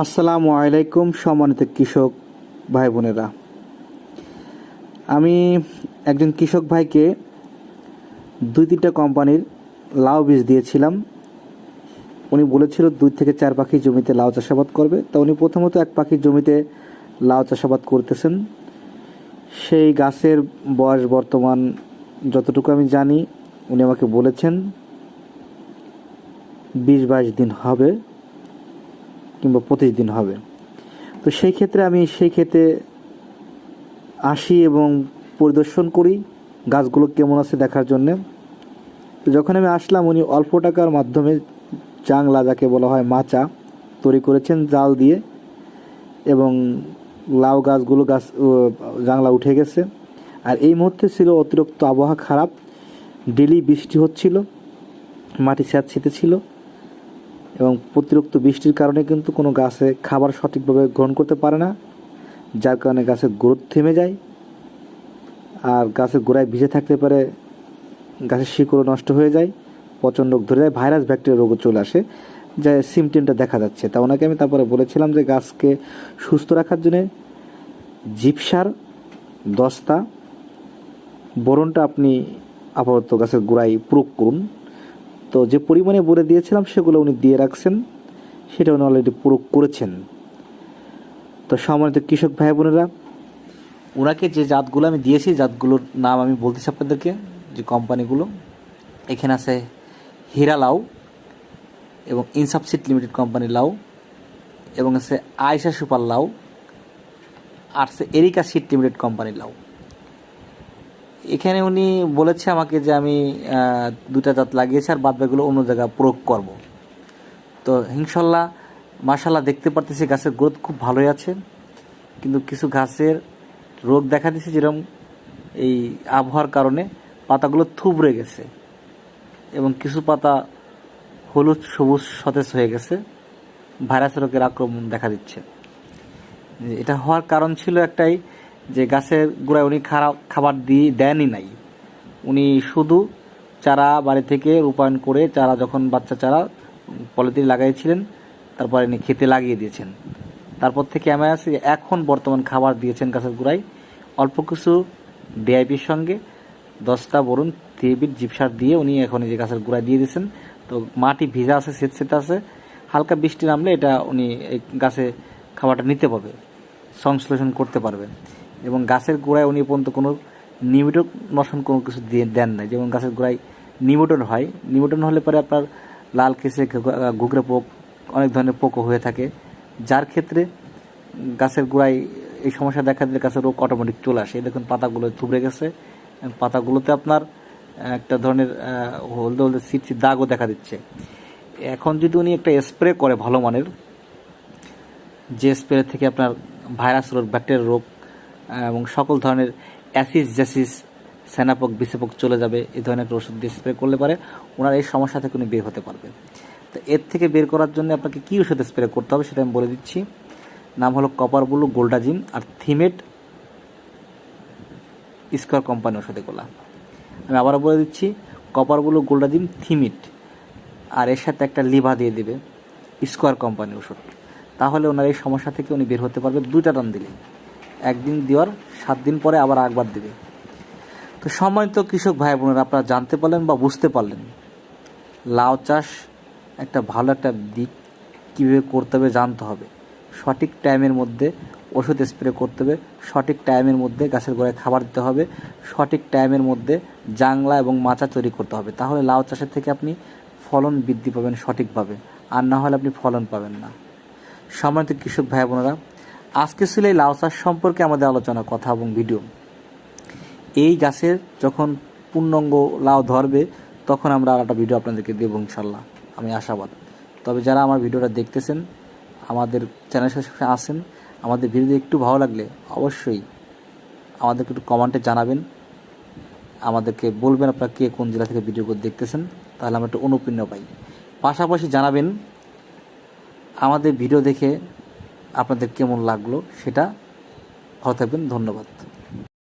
আসসালামু আলাইকুম সম্মানিত কৃষক ভাই বোনেরা আমি একজন কৃষক ভাইকে দুই তিনটা কোম্পানির লাউ বীজ দিয়েছিলাম। উনি বলেছিল দুই থেকে চার পাখি জমিতে লাউ চাষাবাদ করবে। তা উনি প্রথমত এক পাখির জমিতে লাউ চাষাবাদ করতেছেন। সেই গাছের বয়স বর্তমান যতটুকু আমি জানি, উনি আমাকে বলেছেন, বিশ বাইশ দিন হবে। কিংবা পঁচিশ দিন হবে। তো সেই ক্ষেত্রে আমি সেই ক্ষেত্রে আসি এবং পরিদর্শন করি গাছগুলো কেমন আছে দেখার জন্যে। যখন আমি আসলাম, উনি অল্প টাকার মাধ্যমে জাংলা, যাকে বলা হয় মাচা, তৈরি করেছেন জাল দিয়ে এবং লাউ গাছগুলো গাছ জাংলা উঠে গেছে। আর এই মুহূর্তে ছিল অতিরিক্ত আবহাওয়া খারাপ। ডেলি বৃষ্টি হচ্ছিল, মাটি স্যাঁতসিতে ছিল। এবং অতিরিক্ত বৃষ্টির কারণে কিন্তু কোনো গাছে খাবার সঠিকভাবে গ্রহণ করতে পারে না, যার কারণে গাছের গ্রোথ থেমে যায়। আর গাছের গোড়ায় ভিজে থাকতে পারে, গাছের শিকড়ও নষ্ট হয়ে যায়। পচন রোগ ধরে যায়, ভাইরাস, ব্যাকটেরিয়া রোগও চলে আসে। যা সিমটিমটা দেখা যাচ্ছে। তা ওনাকে আমি তারপরে বলেছিলাম যে গাছকে সুস্থ রাখার জন্য জিপসার, দস্তা, বরণটা আপনি আপাতত গাছের গোড়ায় প্রয়োগ করুন। তো যে পরিমাণে বলে দিয়েছিলাম, সেগুলো উনি দিয়ে রাখছেন। সেটা উনি অলরেডি প্রয়োগ করেছেন। তো সম্মানিত কৃষক ভাই বোনেরা ওনাকে যে জাতগুলো আমি দিয়েছি, জাতগুলোর নাম আমি বলতেছি আপনাদেরকে, যে কোম্পানিগুলো, এখানে আছে হীরা লাউ এবং ইনসাবসিড লিমিটেড কোম্পানি লাউ এবং আছে আয়সা সুপার লাউ, আর আছে এরিকা সিট লিমিটেড কোম্পানির লাউ। এখানে উনি বলেছে আমাকে যে আমি দুটা জাত লাগিয়েছি আর বাদ বাকিগুলো অন্য জায়গায় প্রয়োগ করব। তো ইনশাল্লাহ মাশাল্লাহ দেখতে পারতেছি গাছের গ্রোথ খুব ভালোই আছে। কিন্তু কিছু গাছের রোগ দেখা দিচ্ছে যেরকম এই আবহাওয়ার কারণে পাতাগুলো থুবড়ে গেছে এবং কিছু পাতা হলুদ, সবুজ, সতেজ হয়ে গেছে। ভাইরাস রোগের আক্রমণ দেখা দিচ্ছে। এটা হওয়ার কারণ ছিল একটাই যে গাছের গোড়ায় উনি খাবার দিয়ে দেনই নাই। উনি শুধু চারা বাড়ি থেকে রূপায়ণ করে চারা যখন বাচ্চা চারা পলিথিন লাগাইছিলেন, তারপরে উনি খেতে লাগিয়ে দিয়েছেন। তারপর থেকে আমি আছি, এখন বর্তমান খাবার দিয়েছেন গাছের গোড়ায়। অল্প কিছু ডিআইপির সঙ্গে দশটা বরুণ থ্রিবিট জিপসার দিয়ে উনি এখন এই যে গাছের গোড়ায় দিয়ে দিয়েছেন। তো মাটি ভিজা আছে সেট সেট আছে। হালকা বৃষ্টি নামলে এটা উনি এই গাছে খাবারটা নিতে পারবে, সংশ্লেষণ করতে পারবে। এবং গাছের গোড়ায় উনি পর্যন্ত কোনো নিউটন নশন কোনো কিছু দিয়ে দেন না যেমন গাছের গোড়ায় নিউটন হয়, নিউটন হলে পরে আপনার লাল কেসে ঘুগরে পোক অনেক ধরনের পোকও হয়ে থাকে। যার ক্ষেত্রে গাছের গোড়ায় এই সমস্যা দেখা দিলে গাছের রোগ অটোমেটিক চলে আসে। দেখুন পাতাগুলো থুবড়ে গেছে পাতাগুলোতে আপনার একটা ধরনের হলদে হলদে সিট দাগও দেখা দিচ্ছে। এখন যদি উনি একটা স্প্রে করে ভালো মানের, যে স্প্রে থেকে আপনার ভাইরাস রোগ ব্যাকটেরিয়া রোগ এবং সকল ধরনের অ্যাসিস জ্যাসিস সেনাপক বিষেপক চলে যাবে এই ধরনের একটা ওষুধ দিয়ে স্প্রে করলে পারে ওনার এই সমস্যা থেকে উনি বের হতে পারবে। তো এর থেকে বের করার জন্য আপনাকে কী ওষুধ স্প্রে করতে হবে সেটা আমি বলে দিচ্ছি। নাম হলো কপার ব্লু গোল্ডাজিম আর থিমেট স্কোয়ার কোম্পানি ওষুধ এগুলা আমি আবারও বলে দিচ্ছি কপার ব্লু গোল্ডাজিম, থিমিট আর এর সাথে একটা লিভা দিয়ে দেবে স্কোয়ার কোম্পানির ওষুধ। তাহলে ওনার এই সমস্যা থেকে উনি বের হতে পারবে দুইটা টান দিলে একদিন দেওয়ার, সাত দিন পরে আবার একবার দেবে। তো সম্মানিত কৃষক ভাই বোনেরা, আপনারা জানতে পারলেন বা বুঝতে পারলেন, লাউ চাষ একটা ভালো একটা দিক, কীভাবে করতে হবে জানতে হবে। সঠিক টাইমের মধ্যে ওষুধ স্প্রে করতে হবে, সঠিক টাইমের মধ্যে গাছের গোড়ায় খাবার দিতে হবে, সঠিক টাইমের মধ্যে জাংলা এবং মাচা তৈরি করতে হবে। তাহলে লাউ চাষের থেকে আপনি ফলন বৃদ্ধি পাবেন সঠিকভাবে, আর না হলে আপনি ফলন পাবেন না। সম্মানিত কৃষক ভাই বোনেরা আজকে ছিল এই লাউ চাষ সম্পর্কে আমাদের আলোচনা, কথা এবং ভিডিও। এই গাছের যখন পূর্ণাঙ্গ লাউ ধরবে, তখন আমরা আর একটা ভিডিও আপনাদেরকে দেবো ইনশাল্লাহ আমি আশাবাদ। তবে যারা আমার ভিডিওটা দেখতেছেন, আমাদের চ্যানেল সাথে আসেন আমাদের ভিডিও একটু ভালো লাগলে অবশ্যই আমাদেরকে একটু কমেন্টে জানাবেন। আমাদেরকে বলবেন আপনারা কে কোন জেলা থেকে ভিডিওগুলো দেখতেছেন, তাহলে আমরা একটু অনুপ্রেরণ পাই। পাশাপাশি জানাবেন, আমাদের ভিডিও দেখে আপনাদের কেমন লাগল সেটা ভালো থাকবেন ধন্যবাদ।